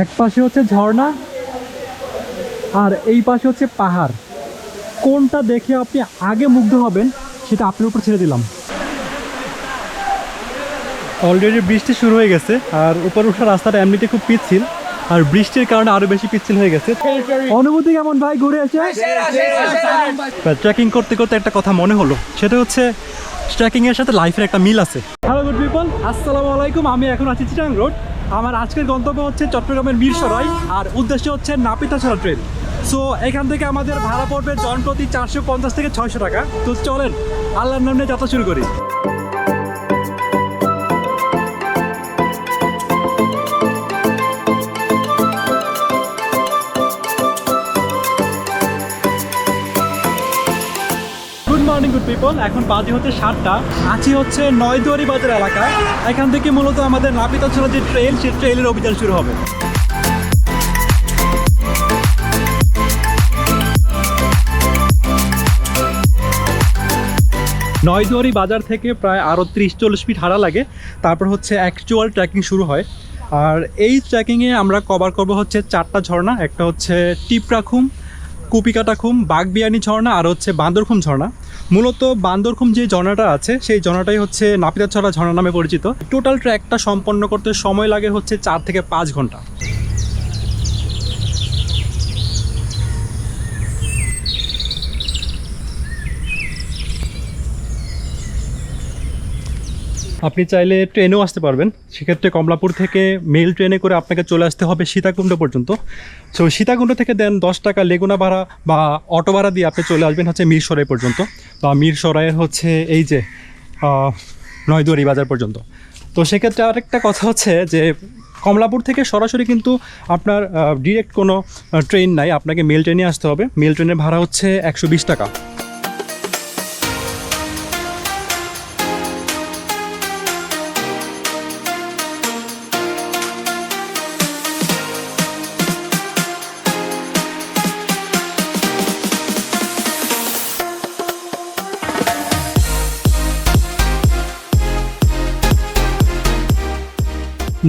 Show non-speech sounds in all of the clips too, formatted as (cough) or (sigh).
এক পাশে হচ্ছে ঝর্ণা আর এই পাশে হচ্ছে পাহাড়। কোনটা দেখে আপনি আগে মুগ্ধ হবেন সেটা আপনার উপর ছেড়ে দিলাম। অলরেডি বৃষ্টি শুরু হয়ে গেছে আর উপর ওঠার রাস্তাটা এমনিতে খুব পিচ্ছিল আর বৃষ্টির কারণে আরও বেশি পিচ্ছিল হয়ে গেছে। অনুভূতি কেমন ভাই ঘুরে এসে? ট্রেকিং করতে করতে একটা কথা মনে হলো সেটা হচ্ছে ট্রেকিং এর সাথে লাইফের একটা মিল আছে। হ্যালো গুড পিপল আসসালামু আলাইকুম আমি এখন আছি চিটাং রোড। আমার আজকের গন্তব্য হচ্ছে চট্টগ্রামের মিরসরাই আর উদ্দেশ্য হচ্ছে নাপিতাছড়া ট্রেন। সো এখান থেকে আমাদের ভাড়া পড়বে জন প্রতি চারশো পঞ্চাশ থেকে ছয়শো টাকা। তো চলেন আল্লাহর নামে যাত্রা শুরু করি। মর্নিং এখন বাজে হচ্ছে সাতটা। আছি হচ্ছে নয়দুয়ারি বাজার এলাকায়। এখান থেকে মূলত আমাদের নাপিতাছড়া যে ট্রেন সেই ট্রেনের অভিযান শুরু হবে। নয়দুয়ারি বাজার থেকে প্রায় আরও ত্রিশ চল্লিশ ফিট হারা লাগে। তারপর হচ্ছে অ্যাকচুয়াল ট্রেকিং শুরু হয়। আর এই ট্রেকিংয়ে আমরা কভার করব হচ্ছে চারটা ঝর্ণা। একটা হচ্ছে টিপরাখুম কুপিকাটাখুম বাগবিয়ানি ঝর্ণা আর হচ্ছে বান্দরখুম ঝর্ণা। মূলত বান্দরখুম যে ঝর্ণাটা আছে, সেই ঝর্ণাটাই হচ্ছে নাপিতাছড়া ঝর্ণা নামে পরিচিত। টোটাল ট্র্যাকটা সম্পন্ন করতে সময় লাগে হচ্ছে চার থেকে পাঁচ ঘণ্টা। আপনি চাইলে ট্রেনেও আসতে পারবেন। সেক্ষেত্রে কমলাপুর থেকে মেল ট্রেনে করে আপনাকে চলে আসতে হবে সীতাকুণ্ড পর্যন্ত। সো সীতাকুণ্ড থেকে দেন দশ টাকা লেগুনা ভাড়া বা অটো ভাড়া দিয়ে আপনি চলে আসবেন হচ্ছে মিরসরাই পর্যন্ত। বা মিরসরাইয়ের হচ্ছে এই যে নয়দুয়ারি বাজার পর্যন্ত। তো সেক্ষেত্রে আরেকটা কথা হচ্ছে যে, কমলাপুর থেকে সরাসরি কিন্তু আপনার ডিরেক্ট কোনো ট্রেন নাই। আপনাকে মেল ট্রেনে আসতে হবে। মেল ট্রেনের ভাড়া হচ্ছে একশো বিশ টাকা।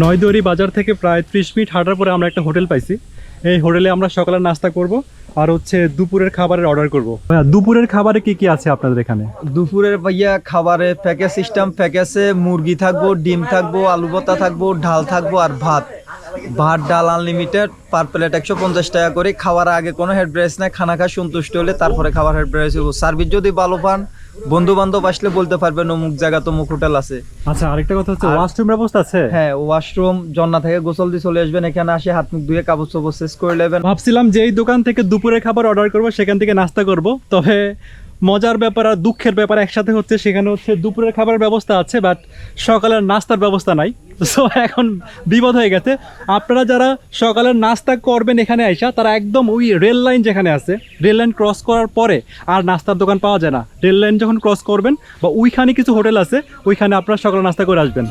নয়দুয়ারি বাজার থেকে প্রায় ত্রিশ মিনিট হাঁটার পরে আমরা একটা হোটেল পাইছি। এই হোটেলে আমরা সকালে নাস্তা করব আর হচ্ছে দুপুরের খাবারের অর্ডার করব। দুপুরের খাবারে কি কি আছে আপনাদের এখানে? দুপুরের ভাইয়া খাবারে প্যাকেজ সিস্টেম প্যাকেজে মুরগি থাকব, ডিম থাকব, আলু ভর্তা থাকব, ডাল থাকব আর ভাত। ভাত, ডাল আনলিমিটেড পার প্লেট একশো পঞ্চাশ টাকা করে। খাওয়ার আগে কোনো হেড ব্রাইস নাই, খানা খা সন্তুষ্ট হলে তারপরে খাবার হেড ব্রাইস হব সার্ভিস যদি ভালো পান বন্ধু বান্ধব আসলে বলতে পারবেন অমুক জায়গা তো মুখ হোটেল আছে। আচ্ছা আরেকটা কথা হচ্ছে ওয়াশরুম ব্যবস্থা আছে? হ্যাঁ ওয়াশরুম জন্না থেকে গোসল দিয়ে চলে আসবেন এখানে আসে হাত মুখ ধুয়ে কাপড় চোপড় শেষ করে নেবেন। ভাবছিলাম যে এই দোকান থেকে দুপুরের খাবার অর্ডার করব সেখান থেকে নাস্তা করব তবে মজার ব্যাপার আর দুঃখের ব্যাপার একসাথে হচ্ছে সেখানে হচ্ছে দুপুরের খাবারের ব্যবস্থা আছে বাট সকালের নাস্তার ব্যবস্থা নাই। সো এখন বিপদ হয়ে গেছে। আপনারা যারা সকালের নাস্তা করবেন এখানে আইসা, তারা একদম ওই রেল লাইন যেখানে আছে রেল লাইন ক্রস করার পরে আর নাস্তার দোকান পাওয়া যায় না। রেল লাইন যখন ক্রস করবেন বা ওইখানে কিছু হোটেল আছে, ওইখানে আপনারা সকালে নাস্তা করে আসবেন।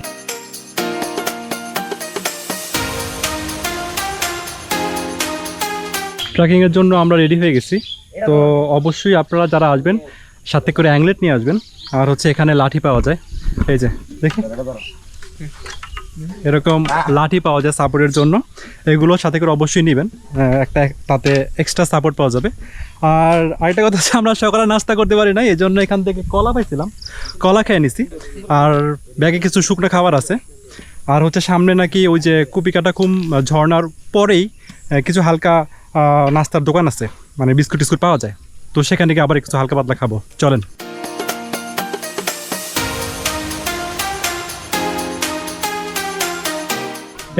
ট্রেকিংয়ের জন্য আমরা রেডি হয়ে গেছি। তো অবশ্যই আপনারা যারা আসবেন, সাথে করে অ্যাংলেট নিয়ে আসবেন। আর হচ্ছে এখানে লাঠি পাওয়া যায়। এই যে, দেখি। এরকম লাঠি পাওয়া যায় সাপোর্টের জন্য। এগুলো সাথে করে অবশ্যই নেবেন। একটা তাতে এক্সট্রা সাপোর্ট পাওয়া যাবে। আর আরেকটা কথা হচ্ছে আমরা সকালে নাস্তা করতে পারি না এই জন্য এখান থেকে কলা পাইছিলাম। কলা খেয়ে নিছি। আর ব্যাগে কিছু শুকনো খাবার আছে। আর হচ্ছে সামনে নাকি ওই যে কুপিকাটা খুব ঝর্নার পরেই কিছু হালকা নাস্তার দোকান আছে। মানে বিস্কুট টিস্কুট পাওয়া যায়। তো সেখান থেকে আবার কিছু হালকা পাতলা খাব। চলেন।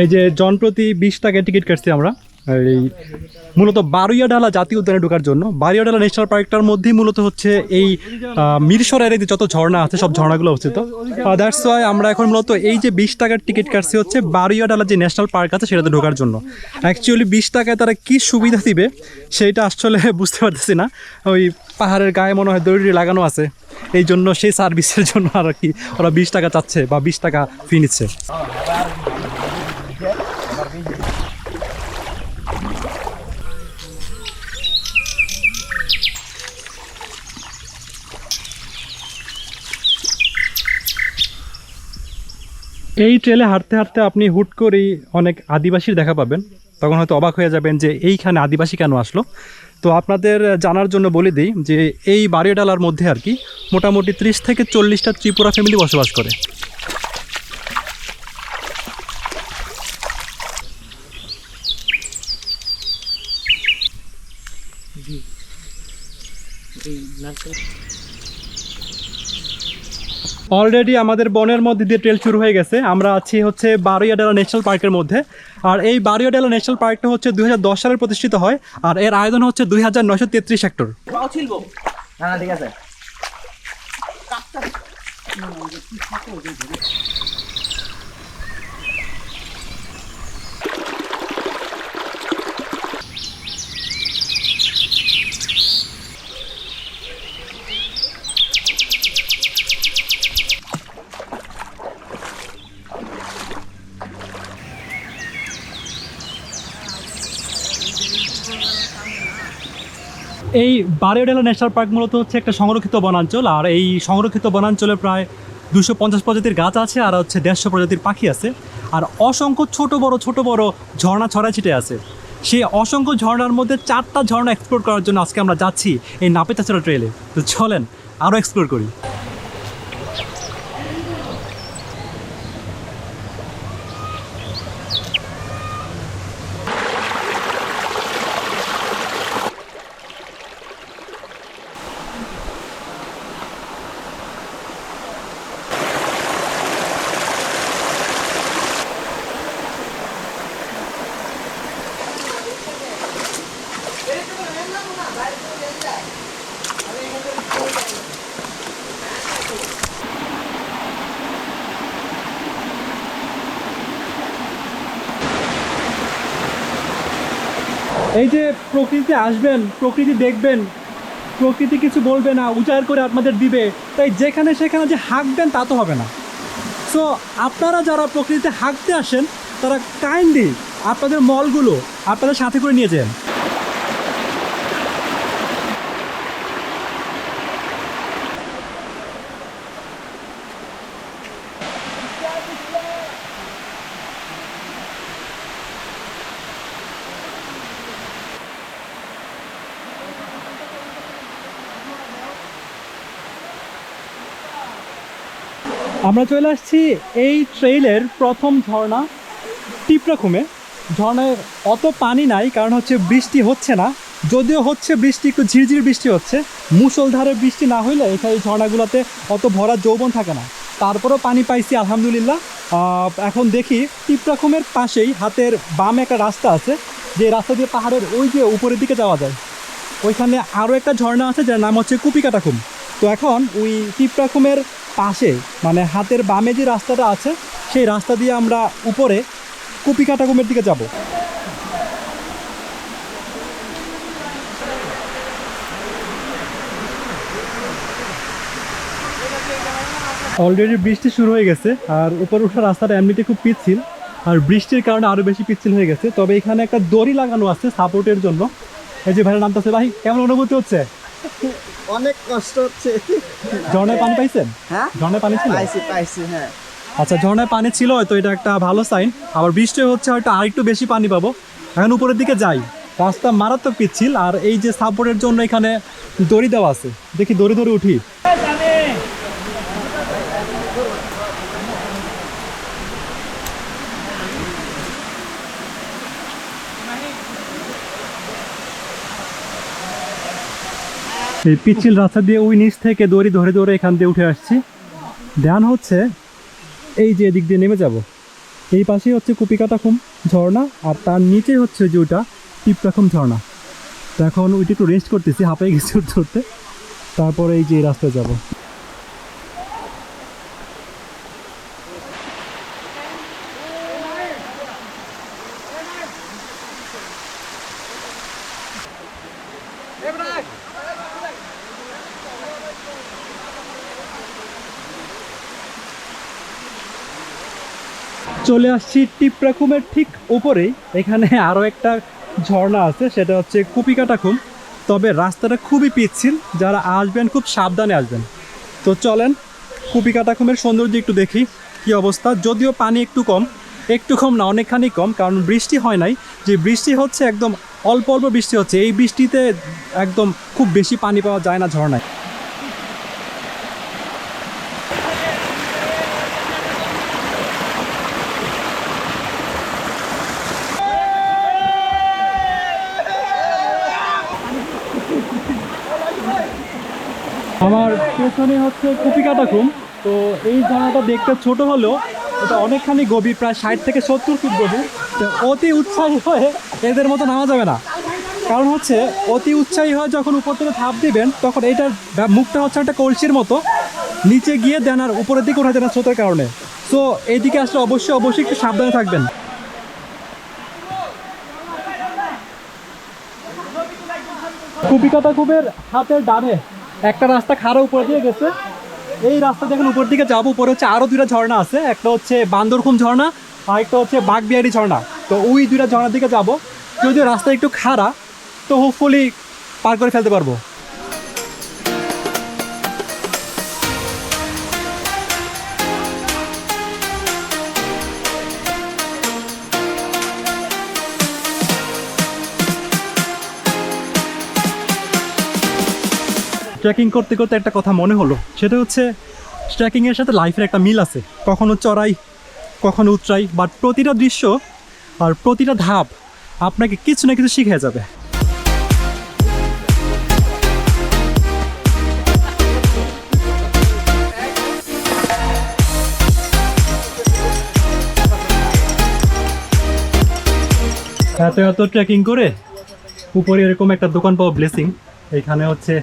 এই যে জনপ্রতি বিশ টাকায় টিকিট কাটছি আমরা। এই মূলত বারুইয়াডালা জাতীয় উদ্যানে ঢোকার জন্য। বারুইয়াডালা ন্যাশনাল পার্কটার মধ্যেই মূলত হচ্ছে এই মিরসরাইয়ের যে যত ঝর্ণা আছে, সব ঝর্ণাগুলো অবস্থিত। দ্যাটস ওয়াই আমরা এখন মূলত এই যে বিশ টাকার টিকিট কাটছি হচ্ছে বারুইয়াডালা যে ন্যাশনাল পার্ক আছে, সেটাতে ঢোকার জন্য। অ্যাকচুয়ালি বিশ টাকায় তারা কি সুবিধা দিবে সেইটা আসলে (laughs) বুঝতে পারতেছি না। ওই পাহাড়ের গায়ে মনে হয় দড়ি লাগানো আছে। এই জন্য সেই সার্ভিসের জন্য আর কি ওরা বিশ টাকা চাচ্ছে বা বিশ টাকা ফি নিচ্ছে। এই ট্রেলে হাঁটতে হাঁটতে আপনি হুট করেই অনেক আদিবাসীর দেখা পাবেন। তখন হয়তো অবাক হয়ে যাবেন যে এইখানে আদিবাসী কেন আসলো? তো আপনাদের জানার জন্য বলে দিই যে এই বাড়িডালার মধ্যে আর কি মোটামুটি ত্রিশ থেকে চল্লিশটা ত্রিপুরা ফ্যামিলি বসবাস করে। অলরেডি আমাদের বনের মধ্যে দিয়ে ট্রেল শুরু হয়ে গেছে। আমরা আছি হচ্ছে বারোয়াডালা ন্যাশনাল পার্কের মধ্যে। আর এই বারোয়াডালা ন্যাশনাল পার্কটা হচ্ছে দুই হাজার দশ সালে প্রতিষ্ঠিত হয় আর এর আয়োজন হচ্ছে দুই হাজার নয়শো তেত্রিশ হেক্টর না ঠিক আছে। এই বারোয়াডালা ন্যাশনাল পার্ক মূলত হচ্ছে একটা সংরক্ষিত বনাঞ্চল, আর এই সংরক্ষিত বনাঞ্চলে প্রায় দুশো পঞ্চাশ প্রজাতির গাছ আছে আর হচ্ছে দেড়শো প্রজাতির পাখি আছে। আর অসংখ্য ছোট বড় ছোট বড় ঝর্ণা ছড়া ছিটে আছে। সেই অসংখ্য ঝর্ণার মধ্যে চারটা ঝর্ণা এক্সপ্লোর করার জন্য আজকে আমরা যাচ্ছি এই নাপেতাছড়া ট্রেলে তো চলেন আরও এক্সপ্লোর করি। এই যে প্রকৃতি আসবেন, প্রকৃতি দেখবেন, প্রকৃতি কিছু বলবে না, উজাড় করে আপনাদের দিবে। তাই যেখানে সেখানে যে হাঁকবেন তা তো হবে না। সো আপনারা যারা প্রকৃতিতে হাঁকতে আসেন, তারা কাইন্ডলি আপনাদের মলগুলো আপনাদের সাথে করে নিয়ে যান। আমরা চলে আসছি এই ট্রেইলের প্রথম ঝর্ণা টিপরাখুমে। ঝর্ণায় অত পানি নাই, কারণ হচ্ছে বৃষ্টি হচ্ছে না। যদিও হচ্ছে বৃষ্টি, একটু ঝিরঝির বৃষ্টি হচ্ছে। মুষলধারে বৃষ্টি না হইলে এখানে ঝর্ণাগুলোতে অত ভরা যৌবন থাকে না। তারপরেও পানি পাইছি, আলহামদুলিল্লাহ। এখন দেখি টিপরাখুমের পাশেই হাতের বামে একটা রাস্তা আছে। যে রাস্তা দিয়ে পাহাড়ের ওই যে উপরের দিকে যাওয়া যায়। ওইখানে আরও একটা ঝর্ণা আছে, যার নাম হচ্ছে কুপিকাটাখুম। তো এখন ওই টিপটাকুমের পাশে মানে হাতের বামে যে রাস্তাটা আছে, সেই রাস্তা দিয়ে আমরা উপরে কুপিকাটাকুমের দিকে যাব। অলরেডি বৃষ্টি শুরু হয়ে গেছে, আর উপরে ওঠার রাস্তাটা এমনিতে খুব পিচ্ছিল, আর বৃষ্টির কারণে আরও বেশি পিচ্ছিল হয়ে গেছে। তবে এখানে একটা দড়ি লাগানো আছে সাপোর্টের জন্য। এই যে ভাইয়ের নামটা আছে, ভাই, কেমন অনুভূতি হচ্ছে? অনেক কষ্ট হচ্ছে। ঝর্ণায় পানি পাইছেন? হ্যাঁ? ঝর্ণায় পানি ছিল? পাইছি পাইছি হ্যাঁ। আচ্ছা ঝর্ণায় পানি ছিল হয়তো এটা একটা ভালো সাইন আবার বৃষ্টি হচ্ছে হয়তো আরেকটু বেশি পানি পাবো। এখন উপরের দিকে যাই। রাস্তা মারাত্মক পিচ্ছিল আর এই যে সাপোর্টের জন্য এখানে দড়ি দেওয়া আছে। দেখি দড়ি ধরে উঠি। এই পিচ্ছিল রাস্তা দিয়ে ওই নিচ থেকে দড়ি ধরে ধরে এখান দিয়ে উঠে আসছি। ধ্যান হচ্ছে এই যে এদিক দিয়ে নেমে যাব। এই পাশেই হচ্ছে কুপিকাটাখুম ঝর্ণা আর তার নিচে হচ্ছে যে ওটা টিপটাখুম ঝর্ণা। তো এখন ওইটা একটু রেস্ট করতেছি, হাঁপাই গেছি উঠতে তারপরে এই যে রাস্তায় যাব। চলে আসছি টিপরাকুমের ঠিক উপরেই এখানে আরও একটা ঝর্ণা আছে, সেটা হচ্ছে কুপিকাটাকুম তবে রাস্তাটা খুবই পিচ্ছিল, যারা আসবেন খুব সাবধানে আসবেন। তো চলেন কুপিকাটাকুমের সৌন্দর্য একটু দেখি, কি অবস্থা? যদিও পানি একটু কম একটু কম না, অনেকখানি কম, কারণ বৃষ্টি হয় নাই। যে বৃষ্টি হচ্ছে, একদম অল্প অল্প বৃষ্টি হচ্ছে, এই বৃষ্টিতে একদম খুব বেশি পানি পাওয়া যায় না ঝর্ণায়। আমার পেছনে হচ্ছে কুপিকাটা ঘুম তো এই ঝর্ণাটা দেখতে ছোট হলেও এটা অনেকখানি গভীর, প্রায় ষাট থেকে সত্তর ফিট গভীর। তো অতি উৎসাহী হয়ে এদের মতো নামা যাবে না। কারণ হচ্ছে অতি উৎসাহী হয়ে যখন উপর থেকে থাপ দিবেন, তখন এইটার মুখটা হচ্ছে একটা কলসির মতো। নিচে গিয়ে দেন আর উপরের দিকে উঠা যায় না স্রোতের কারণে। সো এইদিকে আসলে অবশ্যই অবশ্যই একটু সাবধানে থাকবেন। কুপিকাটা কুবের হাতের ডানে। একটা রাস্তা খাড়া উপর দিয়ে গেছে। এই রাস্তা দেখেন, উপর দিকে যাব, উপরে হচ্ছে আরও দুইটা ঝর্ণা আছে। একটা হচ্ছে বান্দরখুম ঝর্ণা, আর একটা হচ্ছে বাঘবিহারি ঝর্ণা। তো ওই দুইটা ঝর্ণার দিকে যাব। যদিও রাস্তা একটু খাড়া, তো হোপফুলি পার করে ফেলতে পারব। ট্রেকিং করতে করতে একটা কথা মনে হলো। সেটা হচ্ছে ট্রেকিংয়ের সাথে লাইফের একটা মিল আছে। কখনো চড়াই, কখনো উতরাই বাট প্রতিটা দৃশ্য আর প্রতিটা ধাপ আপনাকে কিছু না কিছু শিখে যাবে। এত এত ট্রেকিং করে উপরে এরকম একটা দোকান পাওয়া ব্লেসিং এখানে হচ্ছে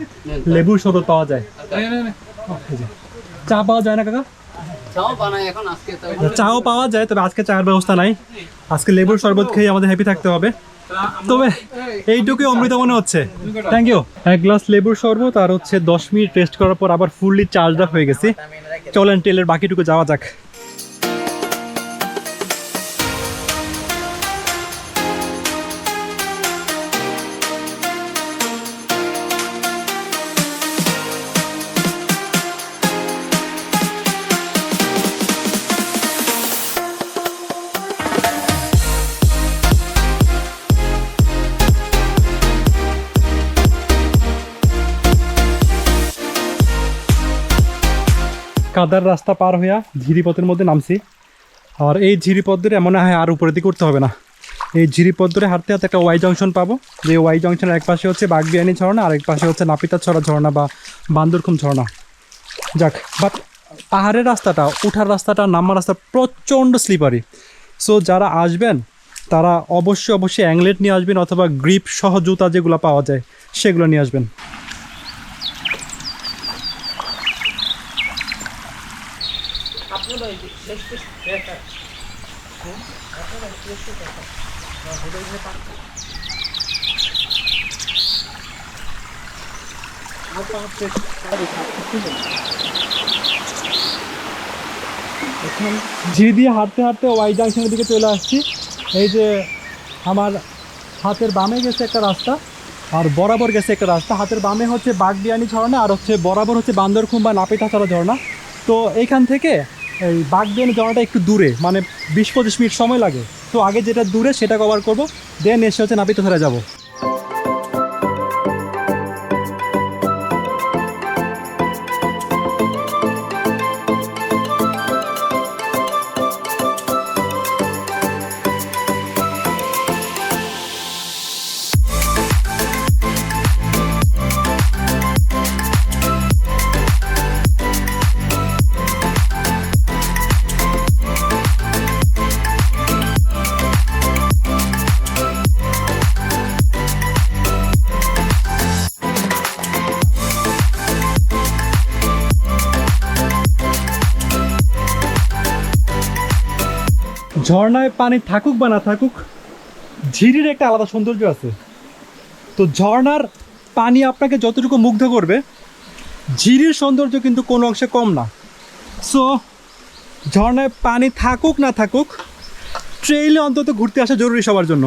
লেবুর শরবত পাওয়া যায়। চা পাওয়া যায় না কাকা? চাও তো চাও পাওয়া যায় তবে আজকে চায়ের ব্যবস্থা নাই। আজকে লেবুর শরবত খেয়ে আমাদের হ্যাপি থাকতে হবে। তবে এইটুকুই অমৃত মনে হচ্ছে। থ্যাংক ইউ এক গ্লাস লেবুর শরবত আর হচ্ছে দশ মিনিট টেস্ট করার পর আবার ফুললি চার্জ আপ হয়ে গেছি। চলেন টেলের বাকিটুকু যাওয়া যাক। কাদার রাস্তা পার হইয়া ঝিরিপথের মধ্যে নামছি। আর এই ঝিরিপথ ধরে মনে হয় আর উপরের দিকে উঠতে হবে না। এই ঝিরিপথ ধরে হাঁটতে হাঁটতে একটা ওয়াই জংশন পাবো। যে ওয়াই জংশনের এক পাশে হচ্ছে বাগবিয়ানি ঝর্ণা, আর এক পাশে হচ্ছে নাপিতা ছড়া ঝর্ণা বা বান্দরখুম ঝর্ণা। যাক বাট পাহাড়ের রাস্তাটা, উঠার রাস্তাটা, নামার রাস্তা প্রচণ্ড স্লিপারি সো যারা আসবেন, তারা অবশ্যই অবশ্যই অ্যাংলেট নিয়ে আসবেন অথবা গ্রিপ সহ জুতা যেগুলো পাওয়া যায়, সেগুলো নিয়ে আসবেন। ঝিরি দিয়ে হাঁটতে হাঁটতে ওয়াই জাংশনের দিকে চলে আসছি। এই যে আমার হাতের বামে গেছে একটা রাস্তা, আর বরাবর গেছে একটা রাস্তা। হাতের বামে হচ্ছে বাগবিয়ানি ঝর্ণা, আর হচ্ছে বরাবর হচ্ছে বান্দরখুম বা নাপিতাছড়া ঝর্ণা। তো এইখান থেকে এই বাগবিয়ানি যাওয়াটা একটু দূরে মানে বিশ পঁচিশ মিনিট সময় লাগে। তো আগে যেটা দূরে সেটা কভার করব দেন এসে হচ্ছে নাপিতাছড়া যাব। ঝর্ণায় পানি থাকুক বা না থাকুক, ঝিরির একটা আলাদা সৌন্দর্য আছে। তো ঝর্ণার পানি আপনাকে যতটুকু মুগ্ধ করবে, ঝিরির সৌন্দর্য কিন্তু কোনো অংশে কম না। সো ঝর্ণায় পানি থাকুক না থাকুক ট্রেইলে অন্তত ঘুরতে আসা জরুরি সবার জন্য।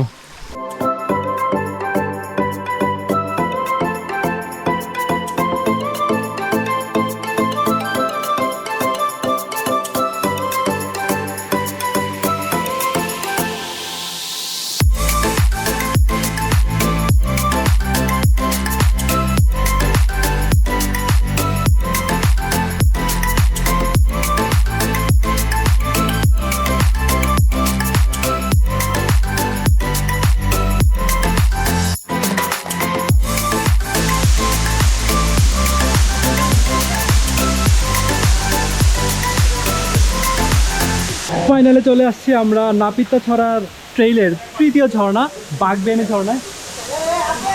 ফাইনালে চলে আসছি আমরা নাপিতা ছড়ার ট্রেইলের তৃতীয় ঝর্ণা, বাগবেনি ঝর্ণায়।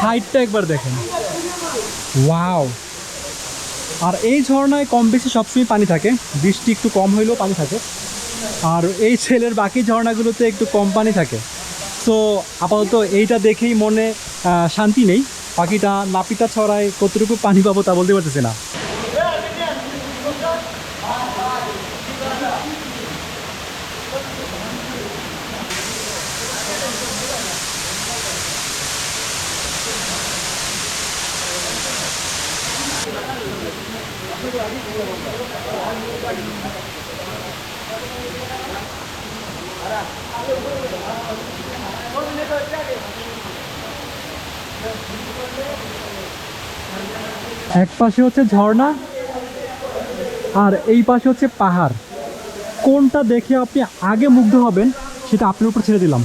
হাইটটা একবার দেখেন। ওয়াও। আর এই ঝর্ণায় কম বেশি সবসময় পানি থাকে। বৃষ্টি একটু কম হইলেও পানি থাকে। আর এই ছেলের বাকি ঝর্ণাগুলোতে একটু কম পানি থাকে। তো আপাতত এইটা দেখেই মনে শান্তি নেই। পাখিটা নাপিতা ছড়ায় কতটুকু পানি পাবো তা বলতে পারতেছি না। এক পাশে হচ্ছে ঝর্ণা আর এই পাশে হচ্ছে পাহাড়। কোনটা দেখে আপনি আগে মুগ্ধ হবেন সেটা আপনার উপর ছেড়ে দিলাম।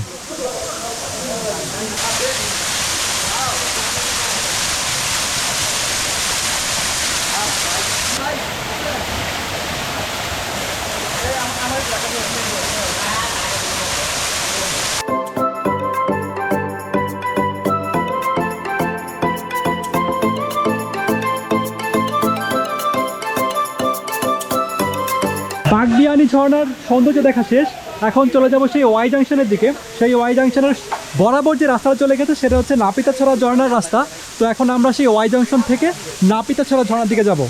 ঝর্ণার সৌন্দর্য দেখা শেষ। এখন চলে যাব সেই ওয়াই জাংশনের দিকে। সেই ওয়াই জাংশনের বরাবর যে রাস্তা চলে গেছে, সেটা হচ্ছে নাপিতাছড়া ঝর্ণার রাস্তা। তো এখন আমরা সেই ওয়াই জাংশন থেকে নাপিতাছড়া ঝর্ণার দিকে যাব।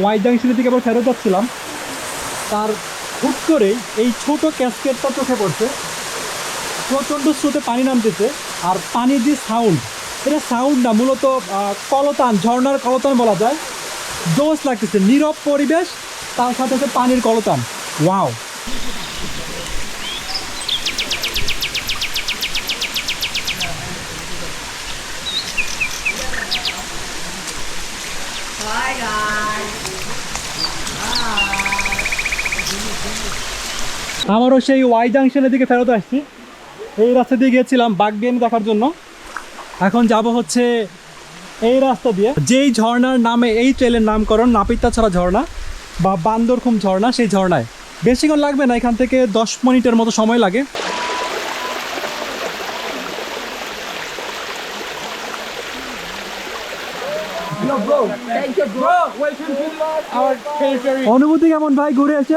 ওয়াই জাংশনের দিকে আবার ফেরত যাচ্ছিলাম। তার হুট করেই এই ছোট ক্যাসকেটটা চোখে পড়ছে। প্রচণ্ড স্রোতে পানি নামতেছে আর পানির যে সাউন্ড এটা সাউন্ড না, মূলত কলতান ঝর্নার কলতান বলা যায়। জোশ লাগতেছে, নীরব পরিবেশ, তার সাথে সাথে পানির কলতান। ওয়াও আমারও সেই ওয়াই জাংশনের দিকে ফেরত আসছি। এই রাস্তা দিয়ে গিয়েছিলাম বাঘ গেম দেখার জন্য। এখন যাব হচ্ছে এই রাস্তা দিয়ে। যেই ঝর্ণার নামে এই ট্রেলের নামকরণ নাপিতাছড়া ঝর্ণা বা বান্দরখুম ঝর্ণা, সেই ঝর্ণায়। বেশিক্ষণ লাগবে না, এখান থেকে দশ মিনিটের মতো সময় লাগে। অনুভূতি কেমন ভাই ঘুরে এসে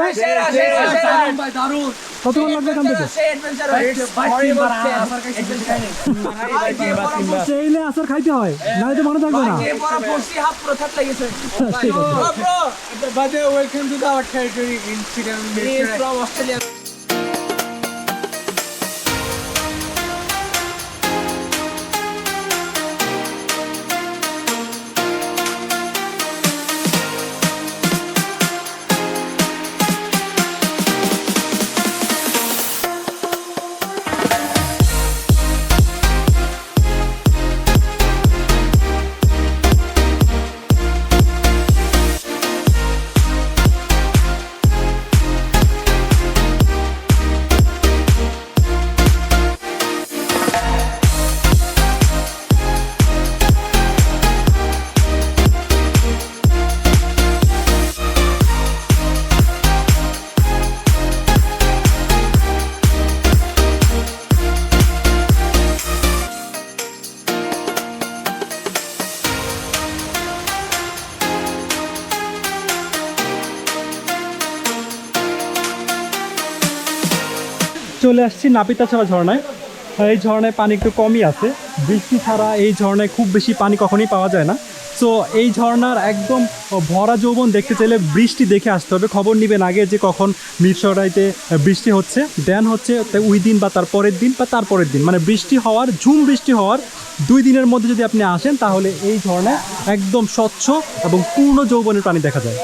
কতক্ষণ লাগবে এখান থেকে ট্রেইলে আসার খাইতে হয় নাহলে তো মনে থাকবে না ঠিক আছে চলে আসছি নাপিতাছড়া ঝর্ণায়। এই ঝর্ণায় পানি একটু কমই আছে। বৃষ্টি ছাড়া এই ঝর্ণায় খুব বেশি পানি কখনোই পাওয়া যায় না। সো এই ঝর্ণার একদম ভরা যৌবন দেখতে চাইলে বৃষ্টি দেখে আসতে হবে। খবর নেবেন আগে যে কখন মিরসরাইতে বৃষ্টি হচ্ছে। দেন হচ্ছে ওই দিন বা তার পরের দিন বা তার পরের দিন। মানে বৃষ্টি হওয়ার, ঝুম বৃষ্টি হওয়ার দুই দিনের মধ্যে যদি আপনি আসেন, তাহলে এই ঝর্ণায় একদম স্বচ্ছ এবং পূর্ণ যৌবনের প্রাণী দেখা যায়।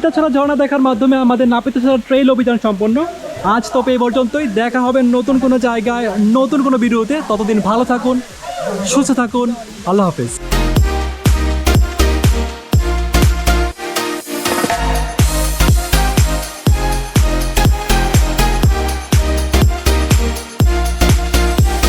নাপিতা ছাড়া ঝর্ণা দেখার মাধ্যমে আমাদের নাপিতা ছাড়া ট্রেইল অভিযান সম্পন্ন। আজ তবে এই পর্যন্তই। দেখা হবে নতুন কোনো জায়গায়, নতুন কোনো ভিডিওতে। ততদিন ভালো থাকুন, সুস্থ থাকুন। আল্লাহ হাফেজ।